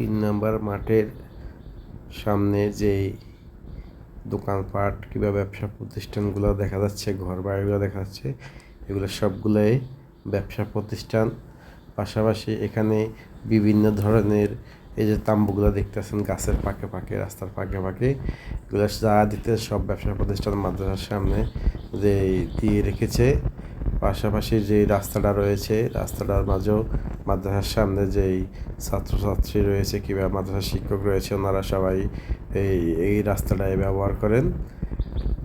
তিন নাম্বার মাঠের সামনে যেই দোকানপাট কিংবা ব্যবসা প্রতিষ্ঠানগুলো দেখা যাচ্ছে ঘর বাড়িগুলো দেখা যাচ্ছে, এগুলো সবগুলোই ব্যবসা প্রতিষ্ঠান। পাশাপাশি এখানে বিভিন্ন ধরনের এই যে তাম্বুগুলো দেখতেছেন, গাছের পাকে পাকে রাস্তার পাকে পাকে এগুলো যা দিতে সব ব্যবসা প্রতিষ্ঠান মাদ্রাসার সামনে যে দিয়ে রেখেছে। পাশাপাশি যে রাস্তাটা রয়েছে, রাস্তাটার মাঝেও মাদ্রাসার সামনে যেই ছাত্রছাত্রী রয়েছে কিংবা মাদ্রাসার শিক্ষক রয়েছে, ওনারা সবাই এই এই রাস্তাটায় ব্যবহার করেন।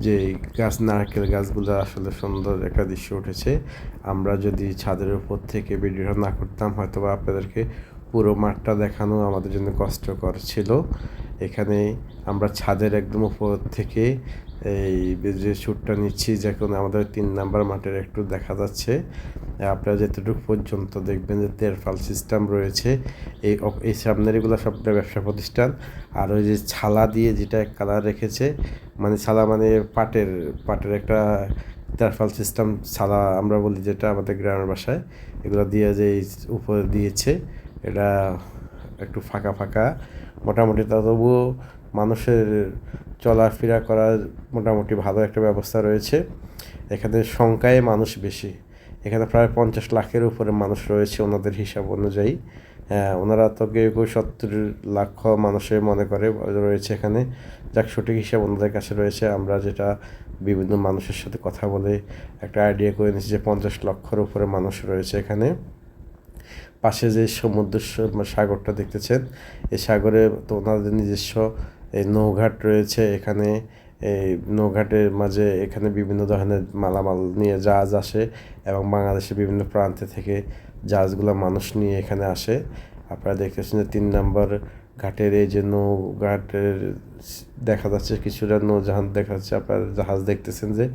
যে গাছ, নারকেল গাছগুলো আসলে সুন্দর একটা দৃশ্য উঠেছে। আমরা যদি ছাদের উপর থেকে ভিডিওটা না করতাম হয়তো বা আপনাদেরকে পুরো মাঠটা দেখানো আমাদের জন্য কষ্টকর ছিল। এখানে আমরা ছাদের একদম উপর থেকে এই যে শ্যুটটা নিচ্ছি যখন আমাদের তিন নাম্বার মাঠের একটু দেখা যাচ্ছে। আপনারা যেতটুকু পর্যন্ত দেখবেন যে তেরফাল সিস্টেম রয়েছে, এই এই সামনের এগুলো সবটা ব্যবসা প্রতিষ্ঠান। আর ওই যে ছালা দিয়ে যেটা কালার রেখেছে মানে ছালা মানে পাটের পাটের একটা তেরফাল সিস্টেম ছালা আমরা বলি যেটা আমাদের গ্রামের বাসায়, এগুলো দিয়ে যে উপরে দিয়েছে, এটা একটু ফাঁকা ফাঁকা। মোটামুটি তা তবুও মানুষের চলাফেরা করার মোটামুটি ভালো একটা ব্যবস্থা রয়েছে। এখানে সংখ্যায় মানুষ বেশি। এখানে প্রায় পঞ্চাশ লাখের উপরে মানুষ রয়েছে ওনাদের হিসাব অনুযায়ী। হ্যাঁ ওনারা তো কেউ কেউ সত্তর লক্ষ মানুষের মনে করে, রয়েছে এখানে। যাক, সঠিক হিসাব ওনাদের কাছে রয়েছে। আমরা যেটা বিভিন্ন মানুষের সাথে কথা বলে একটা আইডিয়া করে নিয়েছি যে পঞ্চাশ লক্ষর উপরে মানুষ রয়েছে এখানে। পাশে যে সমুদ্র, সাগরটা দেখতেছেন এই সাগরে তো ওনাদের নিজস্ব এই নৌঘাট রয়েছে এখানে। এই নৌঘাটের মাঝে এখানে বিভিন্ন ধরনের মালামাল নিয়ে জাহাজ আসে এবং বাংলাদেশের বিভিন্ন প্রান্তে থেকে জাহাজগুলো মানুষ নিয়ে এখানে আসে। আপনারা দেখতেছেন যে তিন নম্বর ঘাটের এই যে নৌঘাটের দেখা যাচ্ছে কিছুটা নৌজাহাজ দেখা যাচ্ছে। আপনার জাহাজ দেখতেছেন যে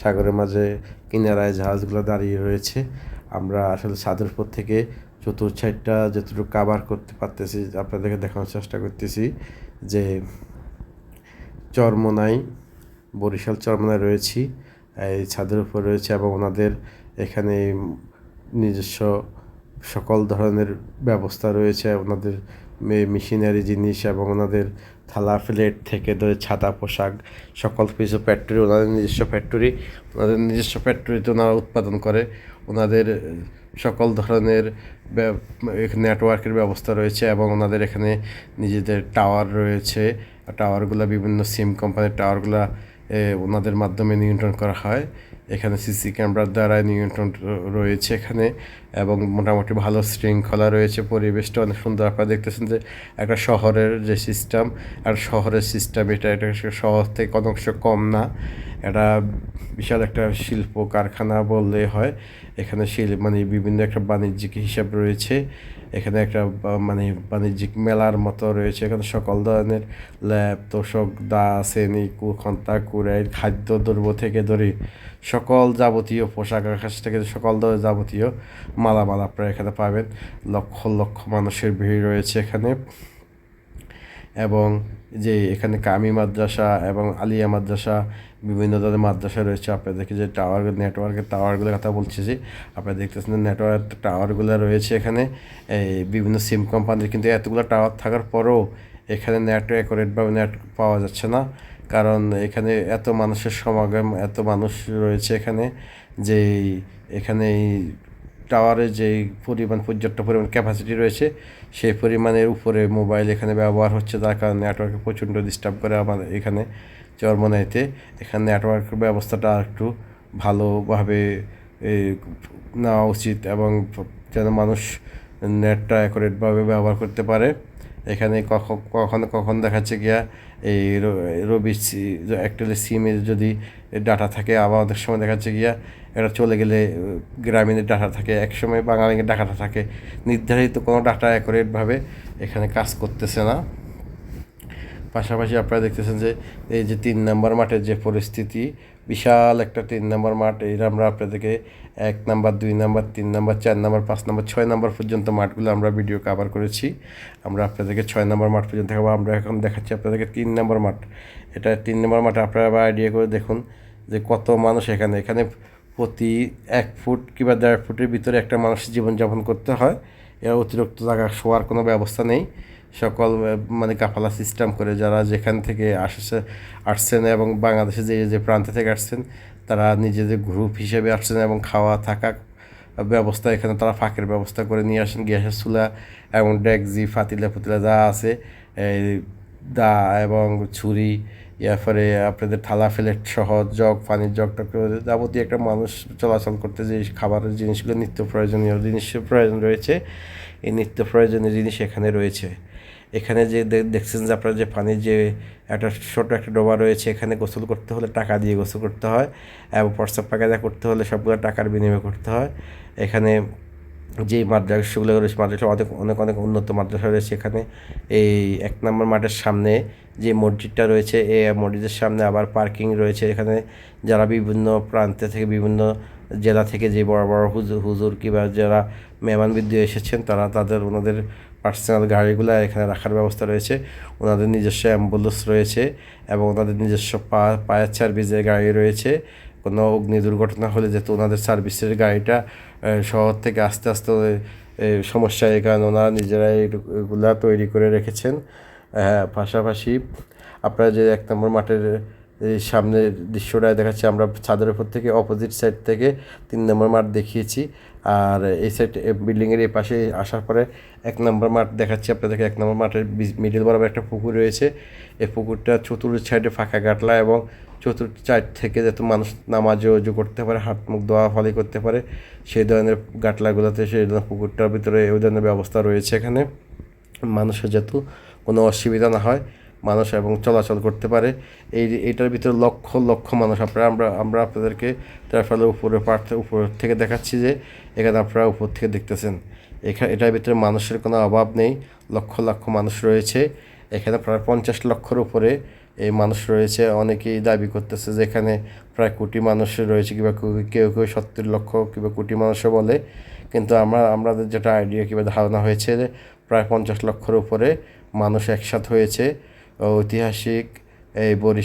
সাগরের মাঝে কিনারায় জাহাজগুলো দাঁড়িয়ে রয়েছে। আমরা আসলে সাদরপুর থেকে চতুর্থ সাইডটা যতটুকু কাভার করতে পারতেছি, আপনাদেরকে দেখানোর চেষ্টা করতেছি যে চরমোনাই, বরিশাল চরমোনায় রয়েছি, এই ছাদের উপর রয়েছে এবং ওনাদের এখানে নিজস্ব সকল ধরনের ব্যবস্থা রয়েছে। ওনাদের মেশিনারি জিনিস এবং ওনাদের থালা প্লেট থেকে ধরে ছাতা, পোশাক, সকল কিছু ফ্যাক্টরি, ওনাদের নিজস্ব ফ্যাক্টরি, ওনাদের নিজস্ব ফ্যাক্টরিতে ওনারা উৎপাদন করে। ওনাদের সকল ধরনের নেটওয়ার্কের ব্যবস্থা রয়েছে এবং ওনাদের এখানে নিজেদের টাওয়ার রয়েছে। টাওয়ারগুলো বিভিন্ন সিম কোম্পানির টাওয়ারগুলো ওনাদের মাধ্যমে নিয়ন্ত্রণ করা হয়। এখানে সিসি ক্যামেরার দ্বারা নিয়ন্ত্রণ রয়েছে এখানে এবং মোটামুটি ভালো শৃঙ্খলা রয়েছে। পরিবেশটা অনেক সুন্দর। আপনারা দেখতেছেন যে একটা শহরের যে সিস্টেম আর শহরের সিস্টেম এটা এটা শহর থেকে অংশ কম না। এটা বিশাল একটা শিল্প কারখানা বললে হয়। এখানে শিল মানে বিভিন্ন একটা বাণিজ্যিক হিসাব রয়েছে। এখানে একটা মানে বাণিজ্যিক মেলার মতো রয়েছে। এখানে সকল ধরনের ল্যাব, তোষক, দা, শ্রেণি খন্তা কুড়াই খাদ্য, দ্রব্য থেকে ধরে সকল যাবতীয় পোশাক আকাশ থেকে সকল ধরনের যাবতীয় মালামাল আপনারা এখানে পাবেন। লক্ষ লক্ষ মানুষের ভিড় রয়েছে এখানে। এবং যে এখানে কামি মাদ্রাসা এবং আলিয়া মাদ্রাসা বিভিন্ন ধরনের মাদ্রাসা রয়েছে। আপনাদেরকে যে টাওয়ার নেটওয়ার্কের টাওয়ারগুলোর কথা বলছি আপনারা দেখতেছেন নেটওয়ার্ক টাওয়ারগুলো রয়েছে এখানে। এই বিভিন্ন সিম কোম্পানির কিন্তু এতগুলো টাওয়ার থাকার পরেও এখানে নেট অ্যাকুরেটভাবে নেট পাওয়া যাচ্ছে না। কারণ এখানে এত মানুষের সমাগম, এত মানুষ রয়েছে এখানে যে এখানে টাওয়ারে যে পরিমাণ পর্যাপ্ত পরিমাণ ক্যাপাসিটি রয়েছে, সেই পরিমাণের উপরে মোবাইল এখানে ব্যবহার হচ্ছে। তার কারণে নেটওয়ার্কে প্রচণ্ড ডিস্টার্ব করে আমাদের এখানে। চরমনাইতে। এখানে নেটওয়ার্ক ব্যবস্থাটা একটু ভালোভাবে নেওয়া উচিত এবং যেন মানুষ নেটটা অ্যাকুরেটভাবে ব্যবহার করতে পারে। এখানে কখন, কখনো দেখাচ্ছে গিয়া এই রবি অ্যাকচুয়ালি সিমে যদি ডাটা থাকে, আবার অনেক সময় দেখাচ্ছে গিয়া এটা চলে গেলে গ্রামীণের ডাটা থাকে এক সময় বাঙালির ডাটা থাকে। নির্ধারিত কোনো ডাটা অ্যাকুরেটভাবে এখানে কাজ করতেছে না। পাশাপাশি আপনারা দেখতেছেন যে এই যে তিন নম্বর মাঠের যে পরিস্থিতি, বিশাল একটা তিন নম্বর মাঠ এই আমরা আপনাদেরকে এক নাম্বার, দুই নাম্বার, তিন নাম্বার, চার নাম্বার, পাঁচ নাম্বার, ছয় নাম্বার পর্যন্ত মাঠগুলো আমরা ভিডিও কভার করেছি। আমরা আপনাদেরকে ছয় নাম্বার মাঠ পর্যন্ত দেখাবো। আমরা এখন দেখাচ্ছি আপনাদেরকে তিন নম্বর মাঠ। এটা তিন নম্বর মাঠে, আপনারা আবার আইডিয়া করে দেখুন যে কত মানুষ এখানে। এখানে প্রতি এক ফুট কিংবা দেড় ফুটের ভিতরে একটা মানুষের জীবনযাপন করতে হয়। এর অতিরিক্ত জায়গা শোয়ার কোনো ব্যবস্থা নেই। সকল মানে কাফালা সিস্টেম করে যারা যেখান থেকে আসছে, আসছেন এবং বাংলাদেশে যে যে প্রান্ত থেকে আসছেন, তারা নিজেদের গ্রুপ হিসেবে আসছেন এবং খাওয়া থাকা ব্যবস্থা এখানে তারা ফাঁকের ব্যবস্থা করে নিয়ে আসেন। গ্যাসের চুলা এবং ডেকজি ফাতিলা ফুতিলা যা আছে দা এবং ছুরি, এরপরে আপনাদের থালা, ফেলেট সহ জগ, পানির জগ যাবতীয় একটা মানুষ চলাচল করতে যে খাবারের জিনিসগুলো নিত্য প্রয়োজনীয় জিনিসের প্রয়োজন রয়েছে এই নিত্য প্রয়োজনীয় জিনিস এখানে রয়েছে। এখানে যে দেখছেন যে আপনার যে পানির যে একটা ছোট একটা ডোবা রয়েছে, এখানে গোসল করতে হলে টাকা দিয়ে গোসল করতে হয় এবং প্রস্তাব পাকাজা করতে হলে সবগুলো টাকার বিনিময় করতে হয়। এখানে যে মাদ্রাসাগুলো রয়েছে, মাদ্রাসা অনেক অনেক অনেক উন্নত মাদ্রাসা রয়েছে এখানে। এই এক নম্বর মাঠের সামনে যে মসজিদটা রয়েছে এই মসজিদের সামনে আবার পার্কিং রয়েছে। এখানে যারা বিভিন্ন প্রান্তে থেকে বিভিন্ন জেলা থেকে যে বড় বড় হুজুর হুজুর কিংবা যারা মেহমানবৃদ্ধি এসেছেন, তারা তাদের, ওনাদের পার্সোনাল গাড়িগুলো এখানে রাখার ব্যবস্থা রয়েছে। ওনাদের নিজস্ব অ্যাম্বুলেন্স রয়েছে এবং ওনাদের নিজস্ব পা, পায়ের সার্ভিসের গাড়ি রয়েছে। কোনো অগ্নি দুর্ঘটনা হলে যেহেতু ওনাদের সার্ভিসের গাড়িটা শহর থেকে আস্তে আস্তে সমস্যা এই কারণে ওনারা নিজেরাই এটু- এগুলা তৈরি করে রেখেছেন। হ্যাঁ পাশাপাশি আপনারা যে এক নম্বর মাঠের সামনের দৃশ্যটা দেখাচ্ছি, আমরা ছাদের উপর থেকে অপোজিট সাইড থেকে তিন নম্বর মাঠ দেখিয়েছি। আর এই সাইড বিল্ডিংয়ের এই পাশে আসার পরে এক নম্বর মাঠ দেখাচ্ছি আপনাদেরকে। এক নম্বর মাঠের মিডিল বরাবর একটা পুকুর রয়েছে। এই পুকুরটা চতুর্থ সাইডে ফাঁকা কাটলা এবং চতুর্থ সাইড থেকে যাতে মানুষ নামাজে উজু করতে পারে, হাত মুখ দোয়া ফলি করতে পারে, সেই ধরনের গাটলাগুলোতে, সেই পুকুরটার ভিতরে ওই ধরনের ব্যবস্থা রয়েছে এখানে। মানুষের যেহেতু কোনো অসুবিধা না হয়। মানুষ এবং চলাচল করতে পারে। এই এটার ভিতরে লক্ষ লক্ষ মানুষ। আপনারা, আমরা আমরা আপনাদেরকে তার ফলে উপরে পার্থ, উপর থেকে দেখাচ্ছি যে এখানে আপনারা উপর থেকে দেখতেছেন। এখানে এটার ভিতরে মানুষের কোনো অভাব নেই। লক্ষ লক্ষ মানুষ রয়েছে। এখানে প্রায় পঞ্চাশ লক্ষর উপরে এই মানুষ রয়েছে। অনেকেই দাবি করতেছে যে এখানে প্রায় কোটি মানুষ রয়েছে কিংবা কেউ- কেউ সত্তর লক্ষ কিংবা কোটি মানুষও বলে। কিন্তু আমরা, আমাদের যেটা আইডিয়া কিংবা ধারণা হয়েছে যে প্রায় পঞ্চাশ লক্ষর উপরে মানুষ একসাথ হয়েছে। ঐতিহাসিক এই বরিশাল